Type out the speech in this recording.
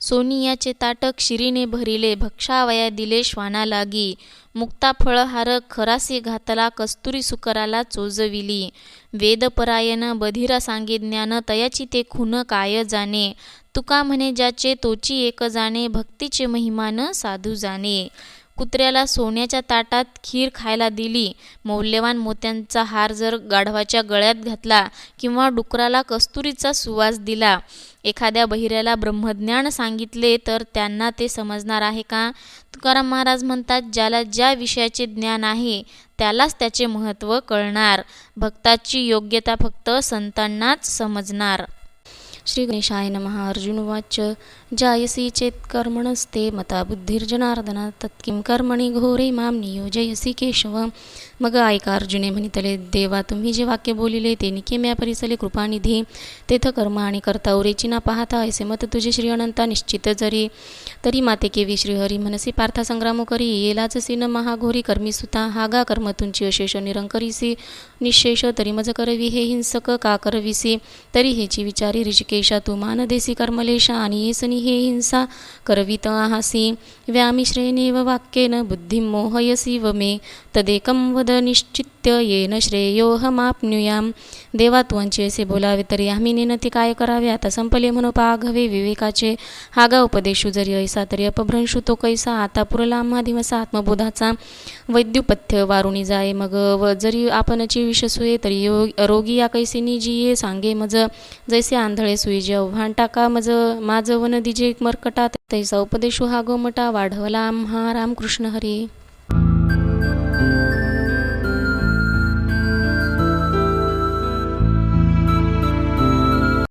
सोनियाचे ताटक शिरीने भरिले भक्षावया दिले श्वाना लागी. मुक्ता फळहार खरासी घातला कस्तुरी सुकराला चोजविली. वेदपरायण बधिरा सांगे ज्ञान तयाची ते खून काय जाणे? तुका म्हणे ज्याचे तोची एक जाणे भक्तीचे महिमान साधू जाणे. कुत्र्याला सोन्याच्या ताटात खीर खायला दिली. मौल्यवान मोत्यांचा हार जर गाढवाच्या गळ्यात घातला किंवा डुकराला कस्तुरीचा सुवास दिला. एखाद्या बहिऱ्याला ब्रह्मज्ञान सांगितले तर त्यांना ते समजणार आहे का? तुकाराम महाराज म्हणतात ज्याला ज्या विषयाचे ज्ञान आहे त्यालाच त्याचे महत्त्व कळणार. भक्ताची योग्यता फक्त संतांनाच समजणार. श्री गणेशाय नमः अर्जुनवाच जायसी चेत्कर्मणस्ते मता बुद्धिर्जनार्दना तत्किं कर्मणि घोरे माम नियोजयसी केशव। मग ऐका अर्जुने म्हणितले देवा तुम्ही जे वाक्य बोलिले ते निकेम्या परिसले कृपानिधी। तेथ कर्म आणि कर्ता उरेची ना पाहता ऐसे मत तुझे श्री अनंता निश्चित जरी। तरी माते केवी श्रीहरी मनसी पार्थासंग्राम करी येलाच न महाघोरी कर्मी सुता हागा कर्म तुमची अशेष निरंकरीसी। निशेष तरी मज करवी हे हिंसक का करविसी? तरी हेची विचारी ऋषिकेशा तु मानदेसी कर्मलेशा आणि येसनी हे हिंसा करवित आहासी व्यामिश्रेणेव वाक्येन बुद्धिं मोहयसी व मे तदेकं वद नित्य येन श्रेयोहमाप्नुयाम देवा तू असे बोलावे तरी आम्ही निनती काय करावे? आता संपले म्हणून पाघवे विवेकाचे। हागा उपदेशू जरी ऐसा तरी अपभ्रंशू तो कैसा? आता पुरला आम्हा दिवसा आत्मबोधाचा। वैद्युपथ्य वारुणी जाय मग व जरी आपणची विषसुये तरी योग रोगी या कैसिनी जी सांगे मज जैसे आंधळे सुई जेव्हाण टाका मज माझ वन दिजे मरकटा तैसा उपदेशू हा गोमटा वाढवला आम्हा रामकृष्ण हरी।